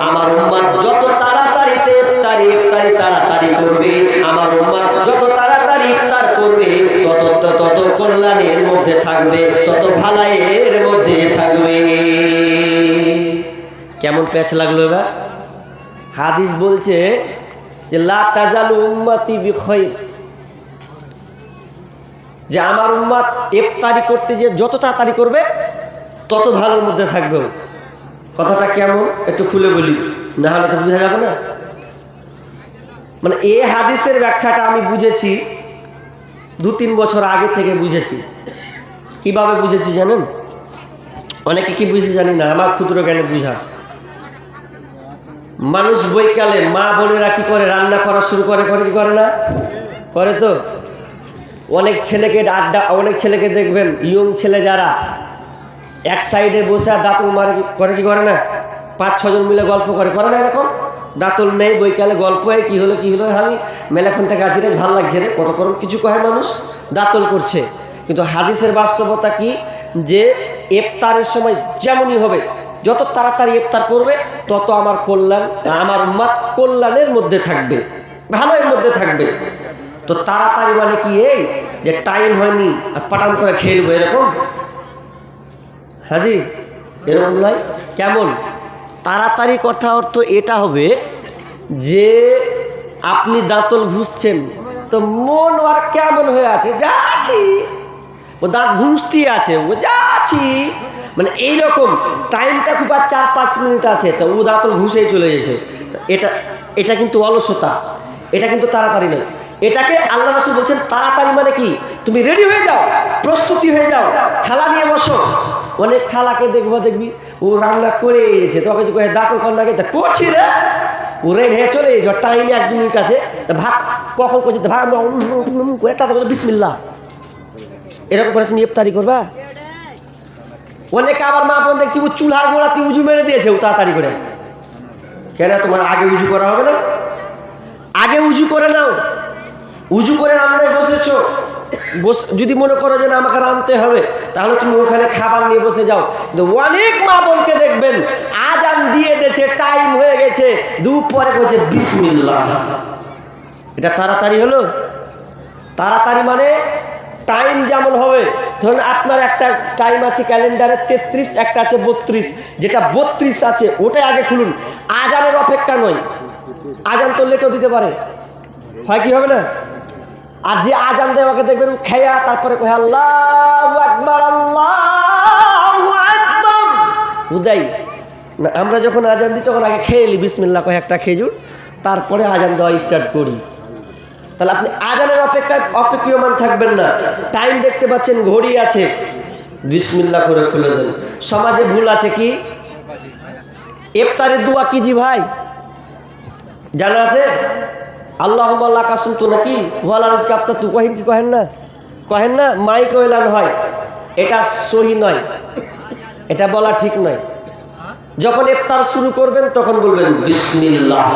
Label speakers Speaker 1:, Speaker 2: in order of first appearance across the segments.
Speaker 1: আমার যত ইফতারি ইফতারি তাড়াতাড়ি করবে। আমার যত তাড়াতাড়ি ইফতার করবে তত কল্যাণের মধ্যে থাকবে, তত ভালাইয়ের মধ্যে থাকবে। কেমন প্যাচ লাগল এবার? হাদিস বলছে যে, লা তাজালু উম্মতি বিখাইর। যে আমার উম্মাদ ইফতারি করতে যে যত তাড়াতাড়ি করবে, তত ভালোর মধ্যে থাকবে কথাটা কেমন? একটু খুলে বলি। না হলে তো বোঝা যাবে না। মানে এ হাদিসের ব্যাখ্যাটা আমি বুঝেছি দু তিন বছর আগে থেকে বুঝেছি। কীভাবে বুঝেছি জানেন? অনেকে কি বুঝে জানি না, আমার ক্ষুদ্র জ্ঞানে বুঝা। মানুষ বৈকালে মা বোনেরা কি করে? রান্না করা শুরু করে করে কি করে না? করে তো? অনেক ছেলেকে আড্ডা, অনেক ছেলেকে দেখবেন, ইয়ং ছেলে যারা, এক সাইডে বসে আর দাঁতল মারে করে কি করে না? পাঁচ ছজন মিলে গল্প করে করে না এরকম? দাঁতল নেই, বৈকালে গল্প হয়, কী হলো কী হলো আমি মেলাখন থেকে আছি রে ভালো লাগছে রে, কত করম কিছু কয় মানুষ, দাঁতল করছে। কিন্তু হাদিসের বাস্তবতা কি? যে ইফতারের সময় যেমনই হবে, যত তাড়াতাড়ি ইফতার করবে, তত আমার কল্যাণ, আমার মাত কল্যাণের মধ্যে থাকবে, ভালোর মধ্যে থাকবে। তো তাড়াতাড়ি মানে কি এই যে টাইম হয়নি, আর পাটান করে খেয়ে নেব, এরকম? হাজি এরকম নয়? কেমন? তাড়াতাড়ি কথা অর্থ এটা হবে যে আপনি দাঁতল ঘুষছেন, তো মন আর কেমন হয়ে আছে? যাচ্ছি ও দাঁত ঘুষতেই আছে, ও যাচ্ছি মানে এইরকম টাইমটা খুব আর চার পাঁচ মিনিট আছে, তো ও দাঁতল ঘুষেই চলে গেছে। এটা এটা কিন্তু অলসতা, এটা কিন্তু তাড়াতাড়ি নয়। এটাকে আল্লাহ রসুল বলছেন, তাড়াতাড়ি মানে কি? তুমি রেডি হয়ে যাও, প্রস্তুতি হয়ে যাও খালা নিয়ে বসো। অনেক খালাকে দেখব, দেখবি, ও রান্না করে এসেছে তোকে তো দাঁতল কন্যাকে তা করছি রে। ও রেড হয়ে চলে এসেছে টাইমে এক দু মিনিট ভাগ কখন করছে? ভাগ আমরা করে তাতে বিসমিল্লা এরকম করে তুমি ইফতারি করবা? অনেকে আবার মা বোন দেখছি, ও চুলহার গোড়াতে উজু মেরে দিয়েছে, ও তাড়াতাড়ি করে। কেন তোমার আগে উজু করা হবে না? আগে উজু করে নাও। উজু করে রান্নায় বসেছো? বস যদি মনে করো যে না, আমাকে রাঁধতে হবে, তাহলে তুমি ওখানে খাবার নিয়ে বসে যাও। অনেক মা বোনকে দেখবেন, আজান দিয়ে দিয়েছে টাইম হয়ে গেছে, দুপুরে করছে বিসমিল্লাহ। এটা তাড়াতাড়ি হলো? তাড়াতাড়ি মানে টাইম যেমন হবে, ধরুন আপনার একটা টাইম আছে ক্যালেন্ডারে তেত্রিশ, একটা আছে বত্রিশ। যেটা বত্রিশ আছে, ওটাই আগে খুলুন। আজানের অপেক্ষা নয়। আজান তো লেটও দিতে পারে। হয় কি হবে না? আর যে আজান দেয় ওকে দেখবেন খেয়া, তারপরে কহে আল্লাহ আকবার, আল্লাহ উদাই না, আমরা যখন আজান দিই, তখন আগে খেয়ে এলি বিসমিল্লা কয়ে, একটা খেজুর। তারপরে আজান দেওয়া স্টার্ট করি। তাহলে আপনি আজানের অপেক্ষায় অপেক্ষীয়মান থাকবেন না। টাইম দেখতে পাচ্ছেন, ঘড়ি আছে। বিসমিল্লা করে খুলে দেন। সমাজে ভুল আছে কি? ইফতারের দোয়া কি জি ভাই? জানা আছে? আল্লাহ আল্লাহ কাসুম তো নাকি? ওয়ালার কাপ্তা তু কহেন কি কহেন না? কহেন না, মাই কয়লান হয়। এটা সহি নয়। এটা বলা ঠিক নয়। যখন ইফতার শুরু করবেন, তখন বলবেন, বিসমিল্লাহ।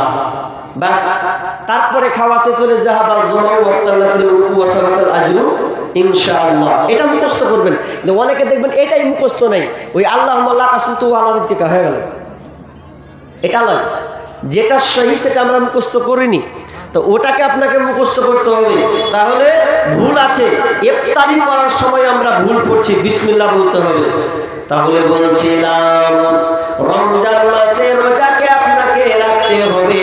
Speaker 1: ব্যাস। তারপরে খাওয়া শেষ হলে জাহাবাল আজরু, ইনশাআল্লাহ। এটা মুখস্থ করবেন। অনেকে দেখবেন, এটাই মুখস্থ নাই। ওই আল্লাহ আল্লাহ কাসুম তু আল্লাহ রিজকে হয়ে গেল। এটা নয়। যেটা সহি, সেটা আমরা মুখস্থ করিনি। তো ওটাকে আপনাকে মুখস্থ করতে হবে। তাহলে ভুল আছে। ইফতারি করার সময় আমরা ভুল করছি। বিসমিল্লাহ বলতে হবে। তাহলে বলছিলাম, রমজান মাসে রোজাকে আপনাকে রাখতে হবে।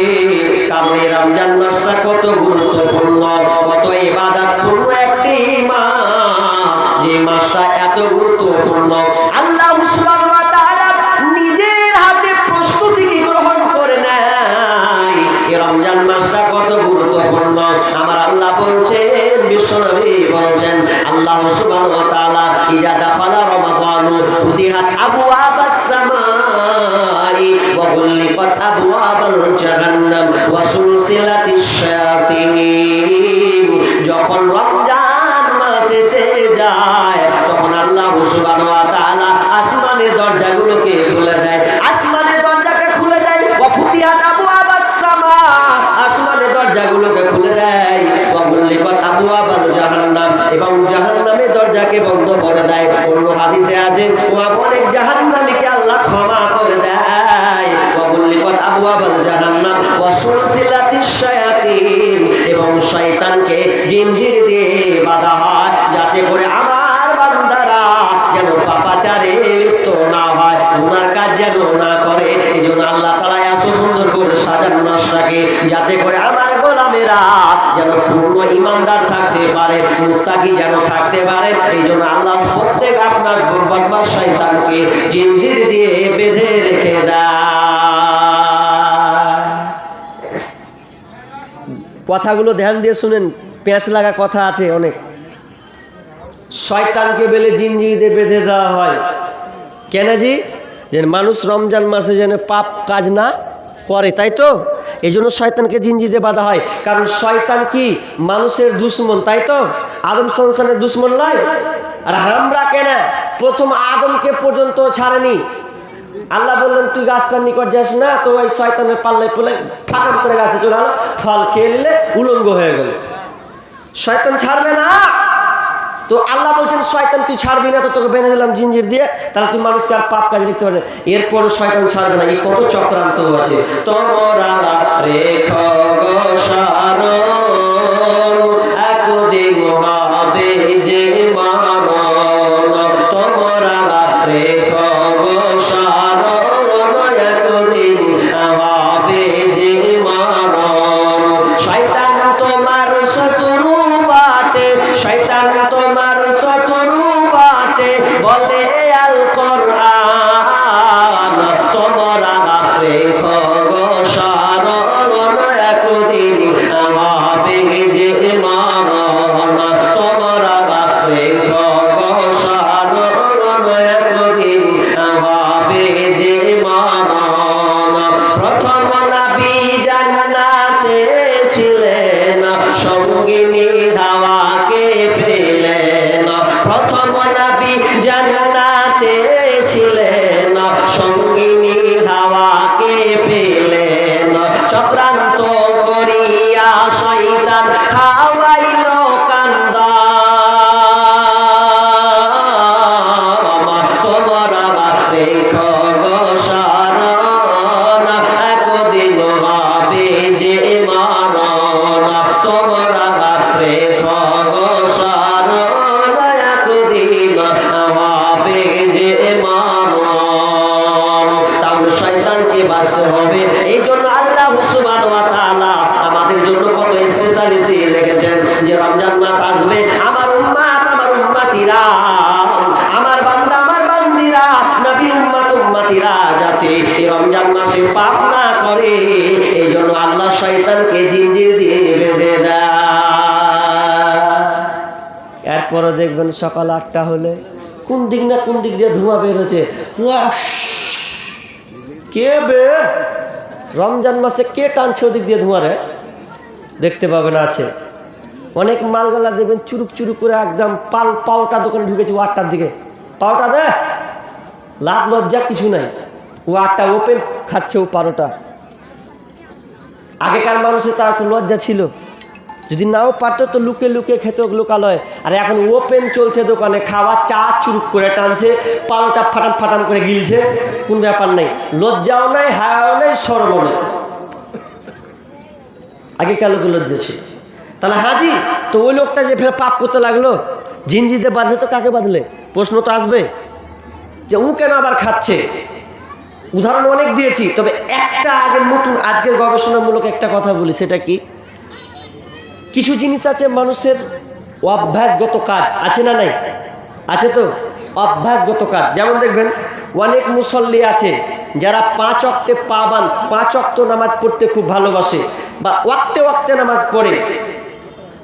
Speaker 1: কারণ রমজান মাসটা কত গুরুত্বপূর্ণ, কত ইবাদতপূর্ণ একটি মাস। যে মাসটা এত গুরুত্বপূর্ণ। আল্লাহ সুবহানাহু ওয়া তাআলা ইজা দাখালা রমাদান ফুতিহাত পারে মুত্তাকি যেন থাকতে পারে এই জন্য আল্লাহ প্রত্যেক আপনার বদমাস শয়তানকে জিনজির দিয়ে বেঁধে রেখে দেয়। কথাগুলো ধ্যান দিয়ে শুনেন পেঁচ লাগা কথা আছে অনেক। শয়তানকে বেলে জিনজিরিতে বেঁধে দেওয়া হয়। কেন জি? যে মানুষ রমজান মাসে যেন পাপ কাজ না করে, তাই তো? এই জন্য শয়তানকে জিনজিতে বাঁধা হয়। কারণ শয়তান কি? মানুষের দুশ্মন, তাই তো? আদম সংসানের দুশ্মন নয় আর আমরা কেন? প্রথম আদমকে পর্যন্ত ছাড়েনি। আল্লাহ বললেন, তুই গাছটার নিকট যাস না, তো ওই শয়তানের পাল্লায় পড়লে ফাঁকা করে গাছে চলে ফল খেয়ে নিলে উলঙ্গ হয়ে গেল। শয়তান ছাড়বে না। তো আল্লাহ বলছেন, শয়তান, তুই ছাড়বি না তো তোকে বেঁধে দিলাম জিঞ্জির দিয়ে, তাহলে তুই মানুষকে আর পাপ কাজে দেখতে পারবে এরপর শয়তান ছাড়বে না। এই কত চক্রান্ত আছে। তোমরা রেখ ছিলেন সঙ্গিনী হাওয়াকে পেলেন। চক্রান্ত দেখবেন সকাল আটটা হলে। কোন দিক না কোন দিক দিয়ে ধোঁয়া বেরোচ্ছে! কে বে? রমজান মাসে কে টানছে ওদিক দিয়ে ধোঁয়া রে? দেখতে পাবেন আছে। অনেক মালগালা দেখবেন চুরুক চুরুক করে একদম পাল পাওটা দোকানে ঢুকেছে ও আটটার দিকে। পাওটা দে! লাভ লজ্জা কিছু নাই। ও আটটা ওপেন, খাচ্ছে ও পারোটা। আগেকার মানুষের তার একটু লজ্জা ছিল। যদি নাও পারতো তো লুকে লুকে খেত লোকালয়। আর এখন ওপেন চলছে দোকানে, খাওয়া চা চুরুক করে টানছে, পালোটা ফাটান ফাটান করে গিলছে। কোন ব্যাপার নেই, লজ্জাও নাই, হায়াও নেই সরম নেই। আগেকার লোকের লজ্জা ছিল তাহলে হাজি, তো ওই লোকটা যে ফের পাপ করতে লাগল, জিনজিতে বাঁধলে তো কাকে বাঁধলে? প্রশ্ন তো আসবে। যে ও কেন আবার খাচ্ছে? উদাহরণ অনেক দিয়েছি, তবে একটা আগের নতুন, আজকের গবেষণামূলক একটা কথা বলি, সেটা কি? কিছু জিনিস আছে মানুষের অভ্যাসগত কাজ, আছে না নাই? আছে তো? অভ্যাসগত কাজ। যেমন দেখবেন, অনেক মুসল্লি আছে যারা পাঁচ অক্তে পাবান পাঁচ অক্ত নামাজ পড়তে খুব ভালোবাসে বা ওয়াক্তে ওয়াক্তে নামাজ পড়ে।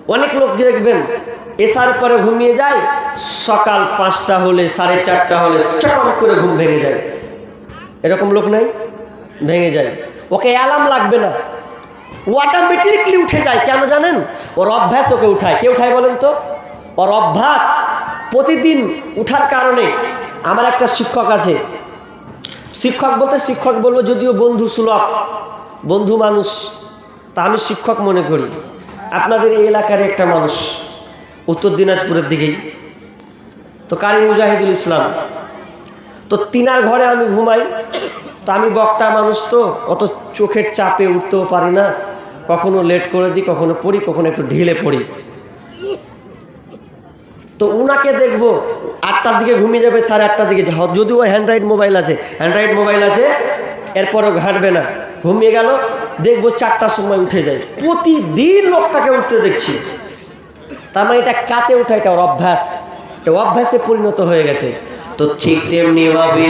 Speaker 1: অনেক লোক দেখবেন, এসার পরে ঘুমিয়ে যায়, সকাল পাঁচটা হলে, সাড়ে চারটা হলে চট করে ঘুম ভেঙে যায়। এরকম লোক নাই? ভেঙে যায়। ওকে অ্যালার্ম লাগবে না। ও অটোমেটিকলি উঠে যায়, কেন জানেন? ওর অভ্যাস ওকে উঠায়। কে উঠায় বলেন তো? ওর অভ্যাস প্রতিদিন উঠার কারণে আমার একটা শিক্ষক আছে। শিক্ষক বলতে শিক্ষক বলব যদিও বন্ধু সুলভ, বন্ধু মানুষ, তা আমি শিক্ষক মনে করি। আপনাদের এই এলাকার একটা মানুষ, উত্তর দিনাজপুরের দিকেই। তো কারি মুজাহিদুল ইসলাম, তো তিনার ঘরে আমি ঘুমাই। তো আমি বক্তা মানুষ তো, অত চোখের চাপে উঠতেও পারি না। কখনো লেট করে দিই, কখনো পড়ি, কখনো একটু ঢিলে পড়ি। তো উনাকে দেখব, আটটার দিকে ঘুমিয়ে যাবে, সাড়ে আটটার দিকে যদিও হ্যান্ডরাইড মোবাইল আছে হ্যান্ডরাইড মোবাইল আছে, এরপরও ঘাঁটবে না। ঘুমিয়ে গেল, দেখব চারটার সময় উঠে যায়। প্রতিদিন লোকটাকে উঠতে দেখছি। তার মানে এটা কাতে ওঠা, এটা অভ্যাস। এটা অভ্যাসে পরিণত হয়ে গেছে। তো ঠিক তেমনি ভাবে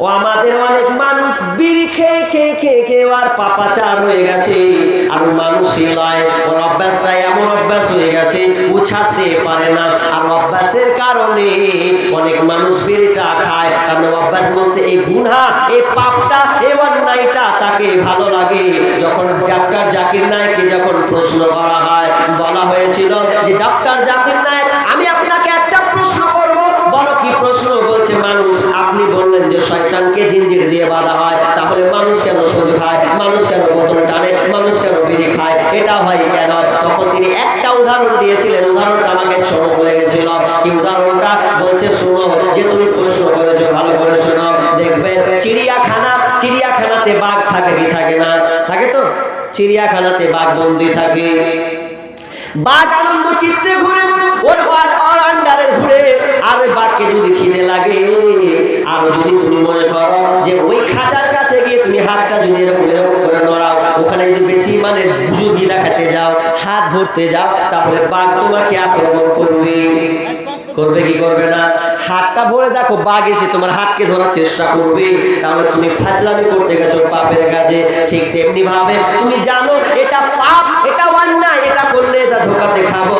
Speaker 1: ও আমাদের অনেক মানুষ বিড়ি খেয়ে খেয়ে খেয়ে খেয়ে আর পাপাচার হয়ে গেছে। আর মানুষই নয় ওর অভ্যাসটা এমন অভ্যাস হয়ে গেছে, ও ছাড়তে পারে না। আর অভ্যাসের কারণে অনেক মানুষ বিড়িটা খায়। কারণ অভ্যাস বলতে এই গুণা এই পাপটা, এই অন্যায়টা তাকে ভালো লাগে। যখন ডাক্তার জাকির নায়কে যখন প্রশ্ন করা হয়, বলা হয়েছিল যে, ডাক্তার জাকির যে শয়তানকে জিঞ্জির দিয়ে বাঁধা হয়, তাহলে মানুষ কেন সুদ খায়? মানুষ কেন বোতল টানে? মানুষ কেন বিড়ি খায়? এটা হয় কেন? তখন তিনি একটা উদাহরণ দিয়েছিলেন। উদাহরণটা আমাকে চমক লেগেছিল। কি উদাহরণটা? বলছে, শুনো, যে তুমি প্রশ্ন করেছ, ভালো করে শোনো। দেখবে, চিড়িয়াখানা, চিড়িয়াখানাতে বাঘ থাকে কি থাকে না? থাকে তো? চিড়িয়াখানাতে বাঘ, বন্দি থাকে। বাঘ আনন্দ চিত্রে ঘুরে ওর আন্ডারে ঘুরে। আর বাঘকে যদি খিদে লাগে আর যদি তুমি মনে করো যে ওই খাঁচার কাছে গিয়ে তুমি হাতটা যদি নড়াও, ওখানে যদি বেশি মানে বুঝুগি দেখাতে যাও, হাত ভরতে যাও, তাহলে বাঘ তোমাকে আক্রমণ করবে। করবে কি করবে না? হাতটা ভরে দেখো, বাঘ এসে তোমার হাতকে ধরার চেষ্টা করবে। তাহলে তুমি ফাজলামি করতে গেছো পাপের কাজে। ঠিক তেমনি ভাবে তুমি জানো, এটা পাপ, এটা অন্যায়, এটা করলে এটা ধোকাতে খাব।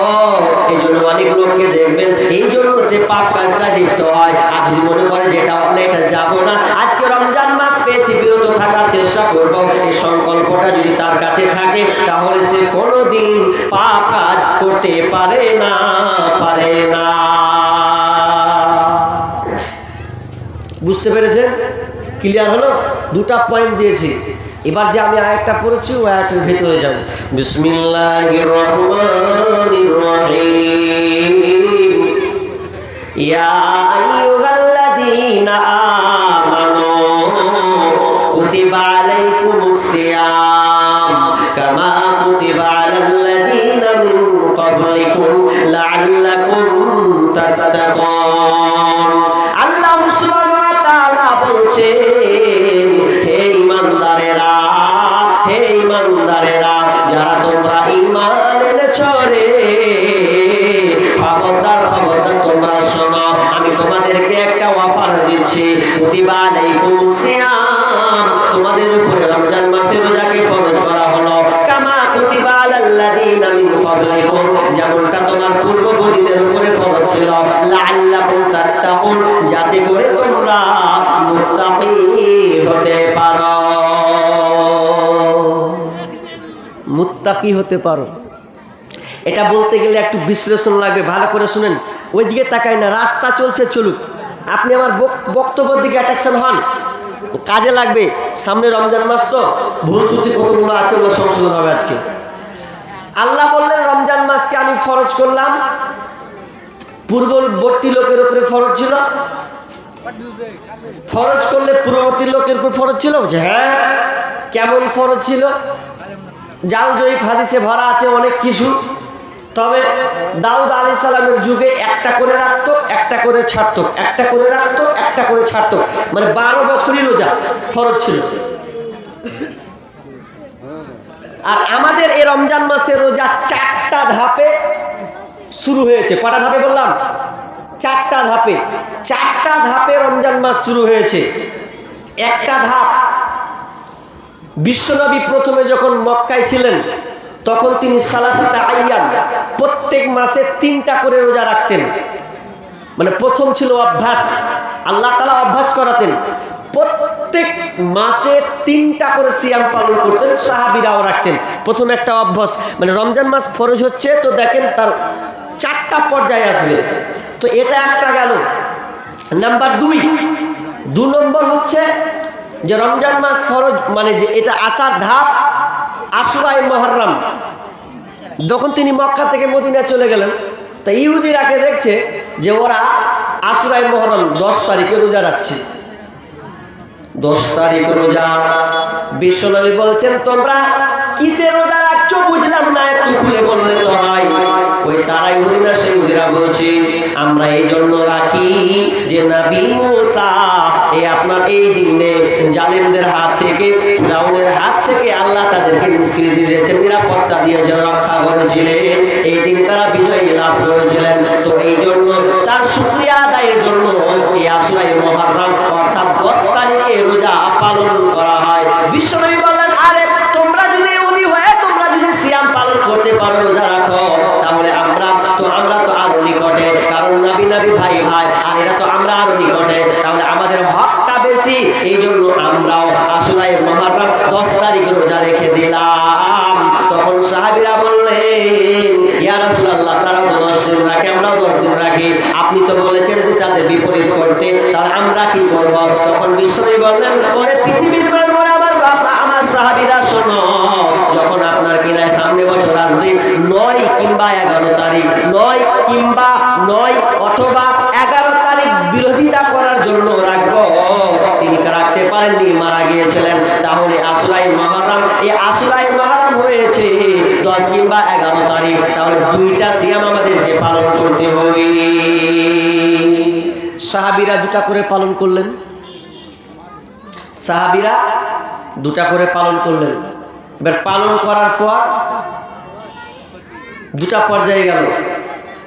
Speaker 1: অনেক লোককে দেখবেন, এই জন্য সে পাপ কাজটা লিপ্ত হয়। আর যদি মনে করে যে এটা অন্যায় এটা যাব না, আজকে রমজান মাস পেয়েছি, বিরত থাকার চেষ্টা করব। এই সংকল্পটা যদি তার কাছে থাকে, তাহলে সে কোনোদিন পাপ কাজ করতে পারে না পারে না। বুঝতে পেরেছেন? ক্লিয়ার হলো? দুটা পয়েন্ট দিয়েছি। এবার যে আমি আরেকটা পড়েছি, ওই আয়াতের ভেতরে যাব। বিসমিল্লাহির রহমানির রহিম ইয়া আইয়ুহাল্লাযীনা আমানু কুতিবা আলাইকুমুস সিয়াম কামা কুতিবা আলাল্লাযীনা মিন ক্বাবলিকুম লাআল্লাকুম তাত্তাকুন। মুত্তাকি হতে পারো? এটা বলতে গেলে একটু বিশ্লেষণ লাগবে, ভালো করে শুনেন। ওই দিকে তাকাই না, রাস্তা চলছে, চলুক। আপনি আমার বক- বক্তব্যের দিকে অ্যাট্রাকশন হন। কাজে লাগবে, সামনে রমজান মাস তো, ভুল ত্রুটি কতগুলো আছে ওগুলো সংশোধন হবে আজকে। আল্লাহ বললেন, রমজান মাসকে আমি ফরজ করলাম। পূর্ববর্তী লোকের উপরে ফরজ ছিল। ফরজ করলে পূর্ববর্তী লোকের উপর ফরজ ছিল? হ্যাঁ। কেমন ফরজ ছিল? জাল জয়ীফ হাদিসে ভরা আছে অনেক কিছু। তবে দাউদ আলি সালামের যুগে একটা করে রাখতো, একটা করে ছাড়তো, একটা করে রাখতো, একটা করে ছাড়তো। মানে বারো বছরই রোজা ফরজ ছিল। আর আমাদের এই রমজান মাসে রোজা চারটা ধাপে শুরু হয়েছে। কটা ধাপে বললাম? চারটা ধাপে। চারটা ধাপে রমজান মাস শুরু হয়েছে। একটা ধাপ বিশ্বনবী প্রথমে যখন মক্কায় ছিলেন, তখন তিনি সালাসাতে আইয়ান প্রত্যেক মাসে তিনটা করে রোজা রাখতেন। মানে প্রথম ছিল অভ্যাস, আল্লাহ তালা অভ্যাস করাতেন। প্রত্যেক মাসে তিনটা করে সিয়াম পালন করতেন, সাহাবিরাও রাখতেন। প্রথম একটা অভ্যাস মানে রমজান মাস ফরজ হচ্ছে, তো দেখেন তার চারটা পর্যায়ে আসবে। তো এটা একটা গেল। নাম্বার দুই, দু নম্বর হচ্ছে যে রমজান মাস ফরজ মানে যে এটা আসার ধাপ আশুরাই মহরম। যখন তিনি মক্কা থেকে মদিনা চলে গেলেন, তা ইহুদিরাকে দেখছে যে ওরা আশুরাই মহরম দশ তারিখে রোজা রাখছি। দশ তারিখ রোজা। বিশ্বনবী বলছেন, তোমরা কিসে রোজা রাখছো বুঝলাম না, একটু খুলে বললে তো হয়। ওই তারাই হরি না সেই হরিরা বলছে, আমরা এই জন্য রাখি যে নবী মুসা এই আপনার এই দিনে জালিমদের হাত থেকে, ফিরাউনের হাত থেকে আল্লাহ তাদেরকে নিষ্কৃতি দিয়েছেন, নিরাপত্তা দিয়েছেন রক্ষা করেছিলেন। এই দিন তারা বিজয়ী লাভ করেছিলেন। তো এই জন্য তার সুক্রিয়া আদায়ের জন্য এই আশ্রয় মহারাম আর এরা তো আমরা আরও নিকটে তাহলে আমাদের হকটা বেশি। এই জন্য আমরাও আসলে মহারাম দশ তারিখ রোজা রেখে দিলাম। তখন সাহাবিরা মহারাম, এই আসুরাই মহারাম হয়েছে দশ কিংবা এগারো তারিখ। তাহলে দুইটা সিয়াম আমাদেরকে পালন করতে হবে। সাহাবিরা দুটা করে পালন করলেন। সাহাবিরা দুটা করে পালন করলেন। এবার পালন করার পর দুটা পর্যায়ে গেল।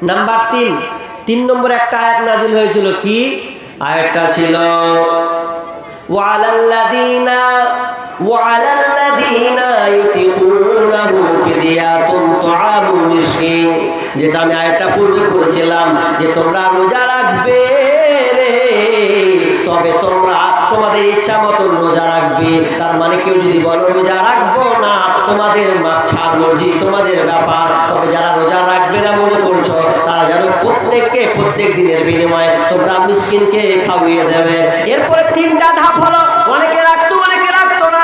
Speaker 1: নাম্বার তিন তিন নম্বর একটা আয়াত নাজিল হয়েছিল কি? আয়াতটা ছিল ওয়ালাল্লাযীনা ওয়ালাল্লাযীনা ইউতিকুনাহু ফিদিয়াতুন তুআমু মিসকিন। যেটা আমি আয়াতটা পূর্বে পড়েছিলাম, যে তোমরা রোজা রাখবে রে, তবে তোমরা তোমাদের ইচ্ছা মতো রোজা রাখবে। তার মানে কেউ যদি বলো, রোজা রাখব না, তোমাদের ছাড় মর্জি, তোমাদের ব্যাপার। তবে যারা রোজা রাখবে না মনে করছ, তারা যেন প্রত্যেককে প্রত্যেক দিনের বিনিময়ে তোমরা মিসকিনকে খাওয়িয়ে দেবে। এরপরে তিনটা ধাপ হলো অনেকে রাখতো অনেকে রাখতো না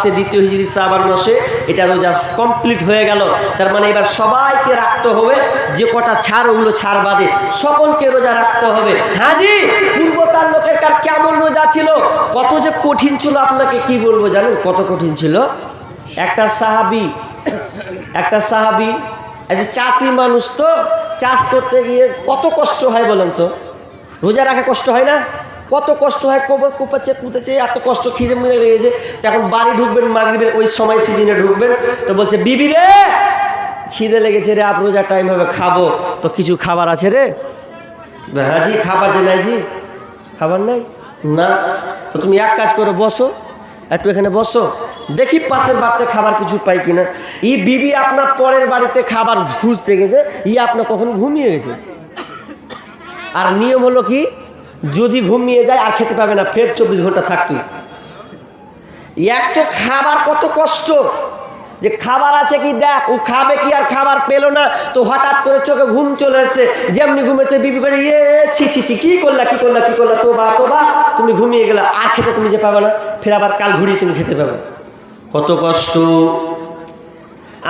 Speaker 1: মাসে দ্বিতীয় হিজড়ি সাবান মাসে, এটা রোজা কমপ্লিট হয়ে গেল। তার মানে এবার সবাইকে রাখতে হবে, যে কটা ছাড় ওগুলো ছাড় বাদে। সকলকে রোজা রাখতে হবে। হ্যাঁ জি, পূর্বকার লোকের কার কেমন রোজা ছিল? কত যে কঠিন ছিল, আপনাকে কি বলব জানেন? কত কঠিন ছিল? একটা সাহাবি একটা সাহাবি, এই চাষি মানুষ তো, চাষ করতে গিয়ে কত কষ্ট হয় বলেন তো? রোজা রাখা কষ্ট হয় না? কত কষ্ট হয় কোপ- কোপাচ্ছে, কুতেছে, এত কষ্ট খিদে মিলে তো এখন বাড়ি ঢুকবেন, মাগরিবের ওই সময় সেদিনে ঢুকবেন। তো বলছে, বিবি রে, খিদে লেগেছে রে আপ রোজা টাইম হবে, খাব। তো কিছু খাবার আছে রে? হ্যাঁ জি, খাবার যে নাই জি। খাবার নাই? না। তো তুমি এক কাজ করে, বসো। একটু এখানে বসো। দেখি পাশের বাড়িতে খাবার কিছু পাই কিনা। ই বিবি আপনার পরের বাড়িতে খাবার খুঁজতে গেছে, ই আপনার কখন ঘুমিয়ে গেছে। আর নিয়ম হলো কি? যদি ঘুমিয়ে যায় আর খেতে পাবে না, ফের চব্বিশ ঘণ্টা থাকতো এক তো খাবার কত কষ্ট, যে খাবার আছে কি দেখ, ও খাবে কি আর খাবার পেল না, তো হঠাৎ করে চোখে ঘুম চলে এসছে, যেমনি ঘুমেছে বিবি বলে ইয়ে ছি ছি ছি, কি করলা কি করলা কি করলা তো বা তো বা তুমি ঘুমিয়ে গেলা, আর খেতে তুমি যে পাবে না, ফের আবার কাল ঘুরিয়ে তুমি খেতে পাবে। কত কষ্ট।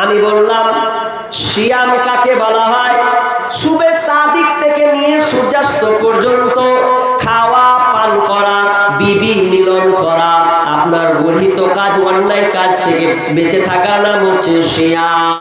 Speaker 1: আমি বললাম, শিয়াম কাকে বলা হয়? সুবে সাদিক থেকে নিয়ে সূর্যাস্ত পর্যন্ত খাওয়া, পান করা, বিবি মিলন করা, আপনার গঠিত কাজ, অন্যায় কাজ থেকে বেঁচে থাকা নাম হচ্ছে শিয়াম